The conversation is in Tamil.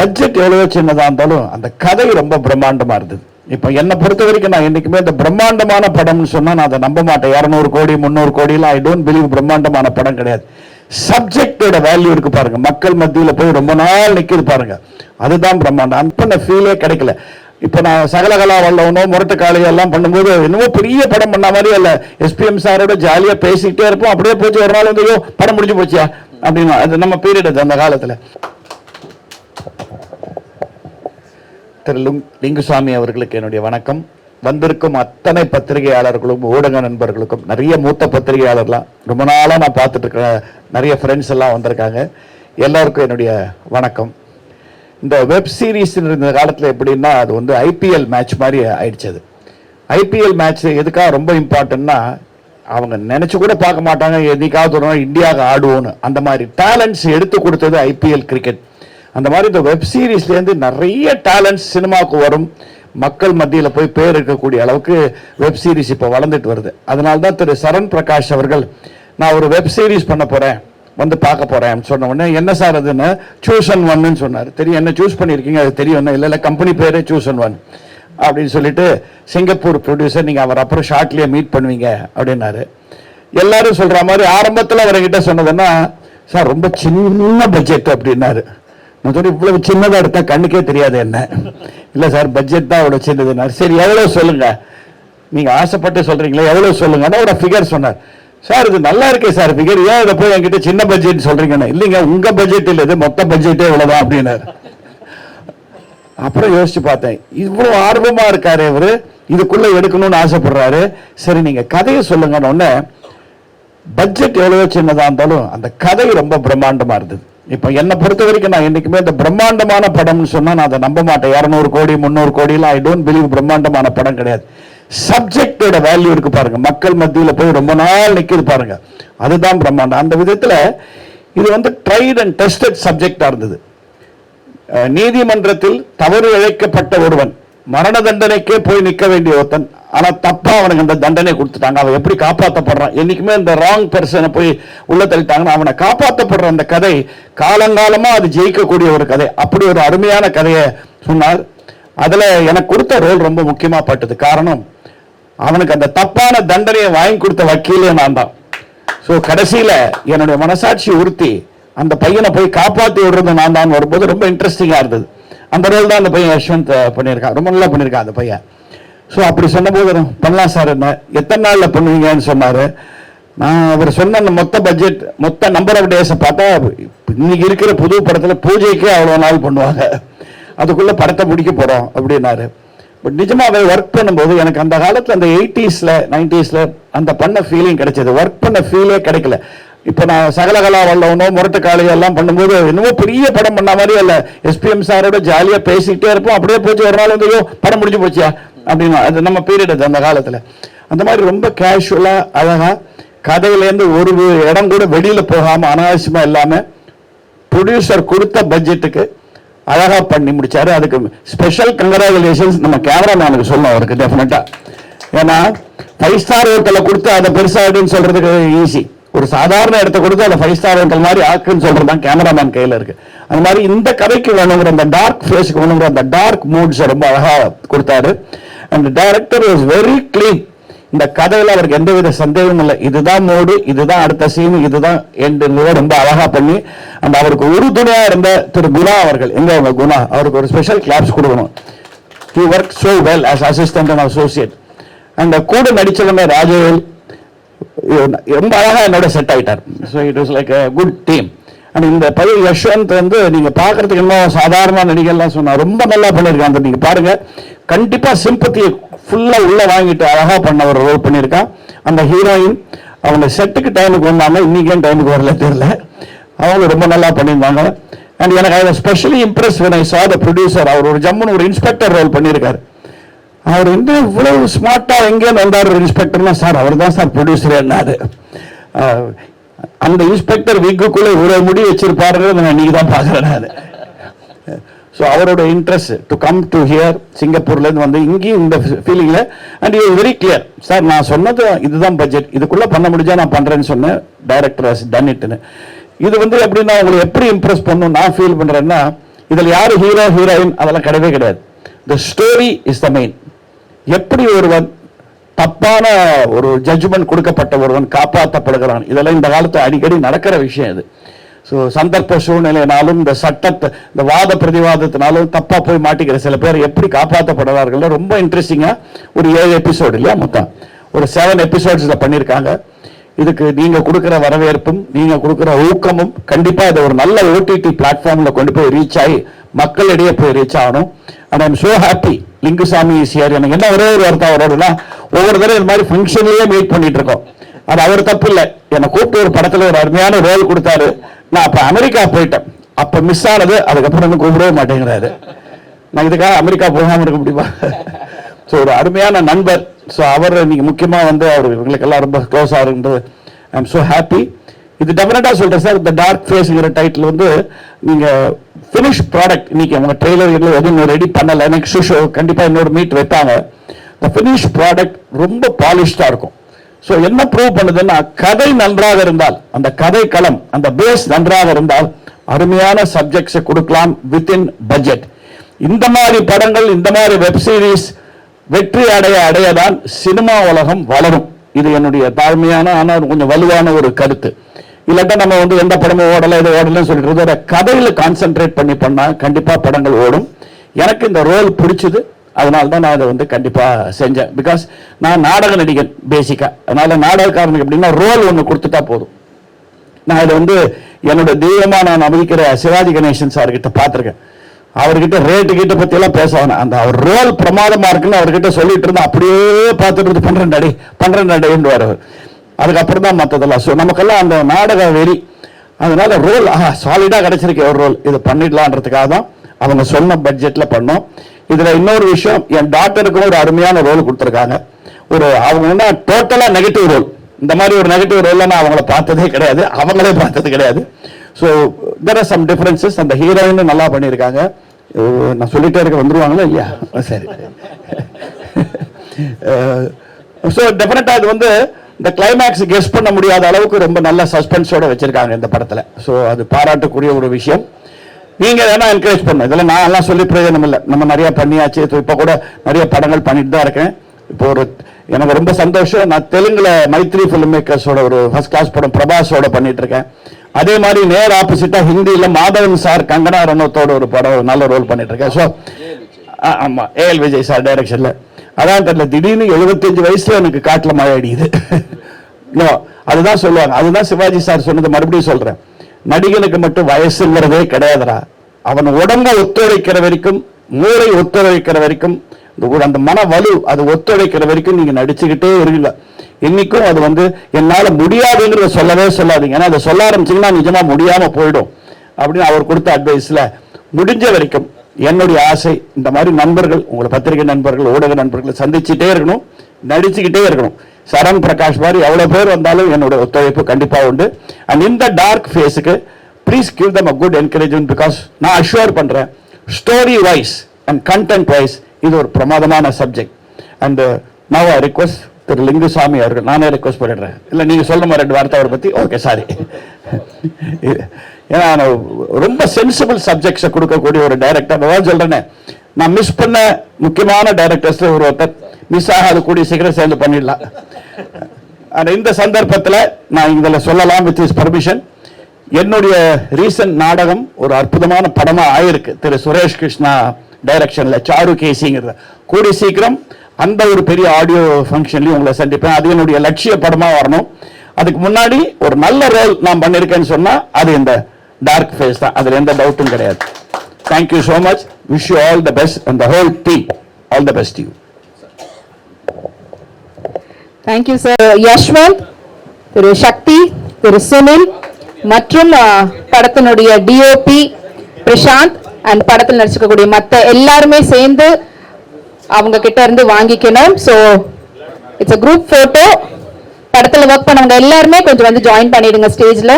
பட்ஜெட் எவ்வளோ சின்னதாக இருந்தாலும் அந்த கதை ரொம்ப பிரம்மாண்டமாக இருந்தது. இப்போ என்னை பொறுத்த வரைக்கும் நான் என்றைக்குமே இந்த பிரம்மாண்டமான படம்னு சொன்னால் நான் அதை நம்ப மாட்டேன். இரநூறு கோடி முந்நூறு கோடிலாம் ஐ டோன்ட் பிலீவ் பிரம்மாண்டமான படம் கிடையாது. சப்ஜெக்டோட வேல்யூ இருக்கு பாருங்க. மக்கள் மத்தியில் போய் ரொம்ப நாள் நிற்கிது பாருங்க. அதுதான் பிரம்மாண்டம். அந்த ஃபீலே கிடைக்கல. இப்போ நான் சகலகலா வல்லவனோ முரட்டுக்காளி காளையோ எல்லாம் பண்ணும்போது என்னமோ பெரிய படம் பண்ண மாதிரி இல்லை. எஸ்பிஎம் சாரோட ஜாலியாக பேசிக்கிட்டே இருப்போம். அப்படியே போச்சு. ஒரு நாள் வந்து ஐயோ படம் முடிஞ்சு போச்சியா? அப்படின்னா. அது நம்ம பீரியட் அது அந்த காலத்தில். திரு லுங்- லிங்குசாமி அவர்களுக்கு என்னுடைய வணக்கம். வந்திருக்கும் அத்தனை பத்திரிகையாளர்களும் ஊடக நண்பர்களுக்கும் நிறைய மூத்த பத்திரிகையாளர்லாம் ரொம்ப நாளாக நான் பார்த்துட்டு இருக்கிற நிறைய ஃப்ரெண்ட்ஸ் எல்லாம் வந்திருக்காங்க. எல்லாருக்கும் என்னுடைய வணக்கம். இந்த வெப் சீரீஸ் இருந்த காலத்தில் எப்படின்னா அது வந்து ஐபிஎல் மேட்ச் மாதிரி ஆயிடுச்சு அது ஐபிஎல் மேட்ச் எதுக்காக ரொம்ப இம்பார்ட்டன்னா அவங்க நினைச்சு கூட பார்க்க மாட்டாங்க. எதுக்காவது ஒரு நாள் இந்தியாவுக்கு ஆடுவோன்னு அந்த மாதிரி டேலண்ட்ஸ் எடுத்து கொடுத்தது ஐபிஎல் கிரிக்கெட் அந்த மாதிரி இந்த வெப் சீரிஸ்லேருந்து நிறைய டேலண்ட்ஸ் சினிமாவுக்கு வரும். மக்கள் மத்தியில் போய் பேர் இருக்கக்கூடிய அளவுக்கு வெப் சீரிஸ் இப்போ வளர்ந்துட்டு வருது. அதனால தான் திரு சரண் பிரகாஷ் அவர்கள் நான் ஒரு வெப் சீரிஸ் பண்ண போகிறேன் வந்து பார்க்க போகிறேன் சொன்ன உடனே என்ன சார் அதுன்னு சூஸ் அண்ட் ஒன்னு சொன்னார். தெரியும் என்ன சூஸ் பண்ணியிருக்கீங்க அது தெரியும் இல்லை இல்லை கம்பெனி பேரே சூஸ் அண்ட் ஒன் அப்படின்னு சொல்லிட்டு சிங்கப்பூர் ப்ரொடியூசர் நீங்கள் அவர் அப்புறம் ஷார்ட்லேயே மீட் பண்ணுவீங்க அப்படின்னாரு. எல்லாரும் சொல்கிற மாதிரி ஆரம்பத்தில் அவர்கிட்ட சொன்னதுன்னா சார் ரொம்ப சின்ன பட்ஜெட் அப்படின்னாரு. நான் இவ்வளவு சின்னதாக எடுத்தால் கண்ணுக்கே தெரியாது என்ன. இல்லை சார் பட்ஜெட் தான் அவ்வளோ சின்னதுன்னார் சரி எவ்வளோ சொல்லுங்கள் நீங்கள் ஆசைப்பட்டு சொல்கிறீங்களா எவ்வளோ சொல்லுங்கன்னா ஒரு ஃபிகர் சொன்னார். சார் இது நல்லா இருக்கே சார் ஃபிகர் ஏன் இதை போய் என்கிட்ட சின்ன பட்ஜெட் சொல்கிறீங்கன்னு இல்லைங்க உங்கள் பட்ஜெட் இல்லை இது மொத்த பட்ஜெட்டே இவ்வளோதான் அப்படின்னாரு. அப்புறம் யோசிச்சு பார்த்தேன் இவ்வளோ ஆர்வமாக இருக்கார் இவர். இதுக்குள்ளே எடுக்கணும்னு ஆசைப்படுறாரு. சரி நீங்கள் கதையை சொல்லுங்கன்னொன்னே பட்ஜெட் எவ்வளோ சின்னதாக இருந்தாலும் அந்த கதை ரொம்ப பிரம்மாண்டமாக இருந்தது. இப்போ என்னை பொறுத்த வரைக்கும் நான் என்றைக்குமே இந்த பிரம்மாண்டமான படம்னு சொன்னால் நான் அதை நம்ப மாட்டேன். இரநூறு கோடி முந்நூறு கோடிலாம் ஐ டோன்ட் பிலீவ் பிரம்மாண்டமான படம் கிடையாது. சப்ஜெக்டோட வேல்யூ இருக்கு பாருங்க. மக்கள் மத்தியில் போய் ரொம்ப நாள் நிற்கிது பாருங்க. அதுதான் பிரம்மாண்டம். அந்த விதத்தில் இது வந்து ட்ரைட் அண்ட் டெஸ்டட் சப்ஜெக்டாக இருந்தது. நீதிமன்றத்தில் தவறு இழைக்கப்பட்ட ஒருவன் மரண தண்டனைக்கே போய் நிற்க வேண்டிய ஒருத்தன் ஆனா தப்பா அவனுக்கு அந்த தண்டனை கொடுத்துட்டாங்க. அவன் எப்படி காப்பாற்றப்படுறான் என்னைக்குமே இந்த ராங் பர்சனை போய் உள்ள தள்ளிட்டாங்கன்னா அவனை காப்பாற்றப்படுற அந்த கதை காலங்காலமா அது ஜெயிக்கக்கூடிய ஒரு கதை. அப்படி ஒரு அருமையான கதையை சொன்னார். அதுல எனக்கு கொடுத்த ரோல் ரொம்ப முக்கியமா பட்டது. காரணம் அவனுக்கு அந்த தப்பான தண்டனையை வாங்கி கொடுத்த வக்கீலே நான் தான். ஸோ கடைசியில் என்னுடைய மனசாட்சி உறுத்தி அந்த பையனை போய் காப்பாற்றி விடுறது நான் தான். வரும்போது ரொம்ப இன்ட்ரெஸ்டிங்காக இருந்தது. அந்த ரோல் தான் அந்த பையன் யஷ்வந்த் பண்ணியிருக்கான் ரொம்ப நல்லா பண்ணியிருக்கான் அந்த பையன். ஸோ அப்படி சொன்னபோது பண்ணலாம் சார் என்ன எத்தனை நாளில் பண்ணுவீங்கன்னு சொன்னார். நான் அவர் சொன்ன அந்த மொத்த பட்ஜெட் மொத்த நம்பர் ஆஃப் டேஸை பார்த்தா இன்னைக்கு இருக்கிற புது படத்தில் பூஜைக்கே அவ்வளோ நாள் பண்ணுவாங்க. அதுக்குள்ளே படத்தை முடிக்க போகிறோம் அப்படின்னாரு. பட் நிஜமாவே ஒர்க் பண்ணும்போது எனக்கு அந்த காலத்தில் அந்த எயிட்டிஸில் நைன்டிஸில் அந்த பண்ண ஃபீலிங் கிடைச்சது. ஒர்க் பண்ண ஃபீலே கிடைக்கல. இப்போ நான் சகலகலா வல்லவனோ முரட்டு எல்லாம் பண்ணும்போது என்னமோ பெரிய படம் பண்ண மாதிரி இல்லை. எஸ்பிஎம் சாரோட ஜாலியாக பேசிக்கிட்டே இருப்போம். அப்படியே போச்சு ஒரு நாள் வந்து ஐயோ படம் முடிஞ்சு போச்சியா? அப்படின்னு அது நம்ம பீரியட் அது அந்த காலத்தில். அந்த மாதிரி ரொம்ப கேஷுவலாக அழகாக கதையிலேருந்து ஒரு இடம் கூட வெளியில் போகாமல் அனாவசியமாக இல்லாமல் ப்ரொடியூசர் கொடுத்த பட்ஜெட்டுக்கு அழகாக பண்ணி முடித்தார் அதுக்கு ஸ்பெஷல் கங்க்ராச்சுலேஷன்ஸ் நம்ம கேமராமேனுக்கு சொல்லணும் அவருக்கு டெஃபினட்டாக ஏன்னா ஃபைவ் ஸ்டார் ஹோட்டலில் கொடுத்து அதை பெருசாகிடுன்னு சொல்கிறதுக்கு ஈஸி ஒரு சாதாரண இடத்த கொடுத்து அதை ஃபைவ் ஸ்டார் ஹோட்டல் மாதிரி ஆக்குன்னு சொல்கிறது தான் கேமராமேன் கையில் இருக்குது அந்த மாதிரி இந்த கதைக்கு வேணுங்கிற அந்த டார்க் ஃபேஸுக்கு வேணுங்கிற அந்த டார்க் மூட்ஸை ரொம்ப அழகாக கொடுத்தாரு. And director was very clean இந்த கதையில் அவருக்கு எந்தவித சந்தேகமும் இல்லை. இதுதான் மோடு இதுதான் அடுத்த சீன் இதுதான் என்று ரொம்ப அழகா பண்ணி அந்த அவருக்கு உறுதுணையா இருந்த திரு குணா அவர்கள் எங்க அவங்க குணா அவருக்கு ஒரு ஸ்பெஷல் கிளாப்ஸ் கொடுக்கணும். He work so well as assistant and associate அந்த கூட நடிச்சவங்க ராஜவேல் ரொம்ப அழகா என்னோட செட் ஆயிட்டார். So it was like good team and இந்த பையன் யஷ்வந்த் வந்து நீங்க பார்க்கறதுக்கு இன்னும் சாதாரண நடிகர்லாம் சொன்னா ரொம்ப நல்லா பண்ணியிருக்கான் அந்த நீங்க பாருங்க கண்டிப்பா சிம்பத்தியை ஃபுல்லா உள்ள வாங்கிட்டு அழகா பண்ண ஒரு ரோல் பண்ணியிருக்கான். அந்த ஹீரோயின் அவங்க செட்டுக்கு டைமுக்கு வந்தாங்க. இன்னைக்கு ஏன் டைமுக்கு வரல தெரியல. அவங்க ரொம்ப நல்லா பண்ணியிருந்தாங்க. அண்ட் எனக்கு அதில் specially impress when sir saw the producer அவர் ஒரு ஜம்முன்னு ஒரு இன்ஸ்பெக்டர் ரோல் பண்ணியிருக்காரு. அவர் வந்து இவ்வளவு ஸ்மார்ட்டாக எங்கேயும் வந்தார் இன்ஸ்பெக்டர்னா சார் அவர் தான் சார் ப்ரொடியூசர் என்னாரு. அந்த இன்ஸ்பெக்டர் வீக்குக்குள்ளே இவ்வளவு முடி வச்சிருப்பாரு நான் நீங்க தான் பார்க்குறேன் ஸோ அவரோட interest to come to here சிங்கப்பூர்லேருந்து வந்து இங்கேயும் இந்த ஃபீலிங்கில் and you very clear sir நான் சொன்னது இதுதான் பட்ஜெட் இதுக்குள்ளே பண்ண முடிஞ்சால் நான் பண்ணுறேன்னு சொன்னேன். டைரக்டர் ஹஸ் டன் இட்னு இது வந்து எப்படின்னா உங்களை எப்படி இம்ப்ரெஸ் பண்ணும் நான் ஃபீல் பண்ணுறேன்னா இதில் யார் ஹீரோ ஹீரோயின் அதெல்லாம் கிடையவே கிடையாது. The story is the main எப்படி ஒருவன் தப்பான ஒரு ஜட்ஜ்மெண்ட் கொடுக்கப்பட்ட ஒருவன் காப்பாற்றப்படுகிறான். இதெல்லாம் இந்த காலத்து அடிக்கடி நடக்கிற விஷயம் இது. ஸோ சந்தர்ப்ப சூழ்நிலையினாலும் இந்த சட்டத்தை இந்த வாத பிரதிவாதத்தினாலும் தப்பாக போய் மாட்டிக்கிற சில பேர் எப்படி காப்பாற்றப்படுறார்கள் ரொம்ப இன்ட்ரெஸ்டிங்காக ஒரு ஏழு எபிசோடு இல்லையா மொத்தம்? ஒரு செவன் எபிசோட்ஸில் பண்ணியிருக்காங்க. இதுக்கு நீங்கள் கொடுக்குற வரவேற்பும் நீங்கள் கொடுக்குற ஊக்கமும் கண்டிப்பாக இதை ஒரு நல்ல ஓடிடி பிளாட்ஃபார்மில் கொண்டு போய் ரீச் ஆகி மக்களிடையே போய் ரீச் ஆகணும். And I'm so happy Lingusamy sir எனக்கு என்ன ஒரே ஒரு வார்த்தை அவரோடனா ஒவ்வொரு தடவை இந்த மாதிரி ஃபங்க்ஷன்லேயே மீட் பண்ணிட்டு இருக்கோம். அது அவர் தப்பு இல்லை. என்னை கூப்பிட்டு ஒரு படத்தில் ஒரு அருமையான ரோல் கொடுத்தாரு. நான் அப்போ அமெரிக்கா போயிட்டேன். அப்போ மிஸ் ஆனது அதுக்கப்புறம் இன்னும் கூப்பிடவே மாட்டேங்கிறாரு. நான் இதுக்காக அமெரிக்கா போகாமல் இருக்க முடியுமா? ஸோ ஒரு அருமையான நண்பர். ஸோ அவர் நீங்கள் முக்கியமாக வந்து அவர் இவங்களுக்கெல்லாம் ரொம்ப க்ளோஸாக இருந்தது. ஐ எம் ஸோ ஹாப்பி இது டெஃபினட்டாக சொல்கிறேன் சார் இந்த டார்க் ஃபேஸுங்கிற டைட்டில் வந்து நீங்கள் ஃபினிஷ் ப்ராடக்ட் இன்னைக்கு அவங்க ட்ரெய்லர் எதுவும் ரெடி பண்ணல. நெக்ஸ்ட் ஷோ கண்டிப்பாக இன்னொரு மீட் வைப்பாங்க. இந்த ஃபினிஷ் ப்ராடக்ட் ரொம்ப பாலிஷ்டாக இருக்கும். ஸோ என்ன ப்ரூவ் பண்ணுதுன்னா கதை நன்றாக இருந்தால் அந்த கதை களம் அந்த பேஸ் நன்றாக இருந்தால் அருமையான சப்ஜெக்ட்ஸை கொடுக்கலாம் வித்தின் பட்ஜெட் இந்த மாதிரி படங்கள் இந்த மாதிரி வெப் சீரிஸ் வெற்றி அடைய அடையதான் சினிமா உலகம் வளரும். இது என்னுடைய தாழ்மையான ஆனால் கொஞ்சம் வலுவான ஒரு கருத்து. இல்லாட்டா நம்ம வந்து எந்த படமும் ஓடல இது ஓடலன்னு சொல்லிட்டு இருந்தோட கதையில் கான்சென்ட்ரேட் பண்ணி பண்ணால் கண்டிப்பாக படங்கள் ஓடும். எனக்கு இந்த ரோல் பிடிச்சது. அதனால தான் நான் அதை வந்து கண்டிப்பாக செஞ்சேன். பிகாஸ் நான் நாடக நடிகன் பேசிக்காக அதனால் நாடகக்காரனுக்கு எப்படின்னா ரோல் ஒன்று கொடுத்துட்டா போதும். நான் இதை வந்து என்னோட தெய்வமாக நான் அமைக்கிற சிவாஜி கணேசன் சார்கிட்ட பார்த்துருக்கேன். அவர்கிட்ட ரேட்டு கிட்ட பற்றியெல்லாம் பேச வேணாம். அந்த அவர் ரோல் பிரமாதமாக இருக்குன்னு அவர்கிட்ட சொல்லிட்டு இருந்தா அப்படியே பார்த்துட்டு இருந்து பண்றேன் அடி பண்றேன் அடின்னு அவர். அதுக்கப்புறம் தான் மற்றதெல்லாம் ஸோ நமக்கெல்லாம் அந்த நாடக வெறி அதனால ரோல் ஆஹா சாலிடாக கிடைச்சிருக்கு. ஒரு ரோல் இது பண்ணிடலான்றதுக்காக தான் அவங்க சொன்ன பட்ஜெட்டில் பண்ணோம். இதில் இன்னொரு விஷயம் என் டாக்டருக்கு ஒரு அருமையான ரோல் கொடுத்துருக்காங்க. ஒரு அவங்க என்ன டோட்டலாக நெகட்டிவ் ரோல் இந்த மாதிரி ஒரு நெகட்டிவ் ரோல் நான் அவங்கள பார்த்ததே கிடையாது. அவங்களே பார்த்தது கிடையாது. So there are some differences அந்த ஹீரோயின் நல்லா பண்ணியிருக்காங்க. நான் சொல்லிட்டே இருக்க வந்துருவாங்களா இல்லையா? சரி. ஸோ டெஃபினட்டாக இது வந்து இந்த கிளைமேக்ஸ் கெஸ் பண்ண முடியாத அளவுக்கு ரொம்ப நல்ல சஸ்பென்ஸோட வச்சிருக்காங்க இந்த படத்தில். ஸோ அது பாராட்டக்கூடிய ஒரு விஷயம். நீங்க வேணா என்கரேஜ் பண்ணணும் இதெல்லாம் நான் எல்லாம் சொல்லி பிரயோஜனம் இல்லை. நம்ம நிறைய பண்ணியாச்சு. இப்போ கூட நிறைய படங்கள் பண்ணிட்டு தான் இருக்கேன். இப்போ ஒரு எனக்கு ரொம்ப சந்தோஷம். நான் தெலுங்குல மைத்ரி ஃபிலிம் மேக்கர்ஸோட ஒரு ஃபர்ஸ்ட் கிளாஸ் படம் பிரபாஸோட பண்ணிட்டு இருக்கேன். அதே மாதிரி நேர் ஆப்போசிட்டா ஹிந்தியில மாதவன் சார் கங்கனா ரனோத்தோட ஒரு படம் நல்ல ரோல் பண்ணிட்டு இருக்கேன். ஸோ ஆமா. ஏஎல் விஜய் சார் டைரக்ஷன்ல அதான் கண்ணில் திடீர்னு 75 வயசுல எனக்கு காட்டில் மழை அடிக்குது. நோ அதுதான் சொல்லுவாங்க. அதுதான் சிவாஜி சார் சொன்னது மறுபடியும் சொல்றேன். நடிகனுக்கு மட்டும் வயசுங்கிறதே கிடையாதுரா அவன் உடம்ப ஒத்துழைக்கிற வரைக்கும் மூளை ஒத்துழைக்கிற வரைக்கும் அந்த மன வலு அது ஒத்துழைக்கிற வரைக்கும் நீங்க நடிச்சுக்கிட்டே இருக்கல இன்னைக்கும் அது வந்து என்னால முடியாதுங்கிறத சொல்லவே சொல்லாதீங்க. ஏன்னா அதை சொல்ல ஆரம்பிச்சீங்கன்னா நிஜமா முடியாம போயிடும். அப்படின்னு அவர் கொடுத்த அட்வைஸ்ல முடிஞ்ச வரைக்கும் என்னுடைய ஆசை இந்த மாதிரி நண்பர்கள் உங்களை பத்திரிகை நண்பர்கள் ஊடக நண்பர்களை சந்திச்சுட்டே இருக்கணும் நடிச்சுக்கிட்டே இருக்கணும். சரண் பிரகாஷ் மாதிரி எவ்வளோ பேர் வந்தாலும் என்னுடைய ஒத்துழைப்பு கண்டிப்பாக உண்டு. அண்ட் இந்த டார்க் ஃபேஸுக்கு please give them a good encouragement because நான் அஷ்யூர் பண்ணுறேன் story wise and content wise இது ஒரு பிரமாதமான subject and now I request திரு லிங்குசாமி அவர்கள் நானே ரிக்வஸ்ட் பண்ணிடுறேன். இல்லை நீங்கள் சொல்லுமா ரெண்டு வார்த்தை அவரை பற்றி ஓகே சாரி ஏன்னா நான் ரொம்ப சென்சிபிள் சப்ஜெக்ட்ஸை கொடுக்கக்கூடிய ஒரு டைரக்டர் அதான் சொல்றேனே. நான் மிஸ் பண்ண முக்கியமான டைரக்டர்ஸில் ஒரு ஒருத்தர். மிஸ் ஆகாத கூடிய சீக்கிரம் சேர்ந்து பண்ணிடலாம். ஆனால் இந்த சந்தர்ப்பத்தில் நான் இதில் சொல்லலாம் வித் இஸ் பர்மிஷன் என்னுடைய ரீசன்ட் நாடகம் ஒரு அற்புதமான படமாக ஆயிருக்கு. திரு சுரேஷ் கிருஷ்ணா டைரக்ஷனில் சாரு கேசிங்கிறது கூடி சீக்கிரம் அந்த ஒரு பெரிய ஆடியோ ஃபங்க்ஷன்லையும் உங்களை சந்திப்பேன். அது என்னுடைய லட்சிய படமாக வரணும். அதுக்கு முன்னாடி ஒரு நல்ல ரோல் நான் பண்ணியிருக்கேன்னு சொன்னால் அது இந்த டார்க் ஃபேஸ் தான். அதில் எந்த டவுட்டும் கிடையாது. Thank you so much wish you all the best and the whole team all the best you thank you sir Yashwanth திரு சக்தி திரு சுனில் மற்றும் படத்தினுடைய டிஓபி பிரசாந்த் அண்ட் படத்தில் நடிச்சிருக்கக்கூடிய மற்ற எல்லாருமே சேர்ந்து அவங்க கிட்ட இருந்து வாங்கிக்கணும். So it's a group photo படத்தில் ஒர்க் பண்ணவங்க எல்லாருமே கொஞ்சம் வந்து ஜாயின் பண்ணிடுங்க ஸ்டேஜில்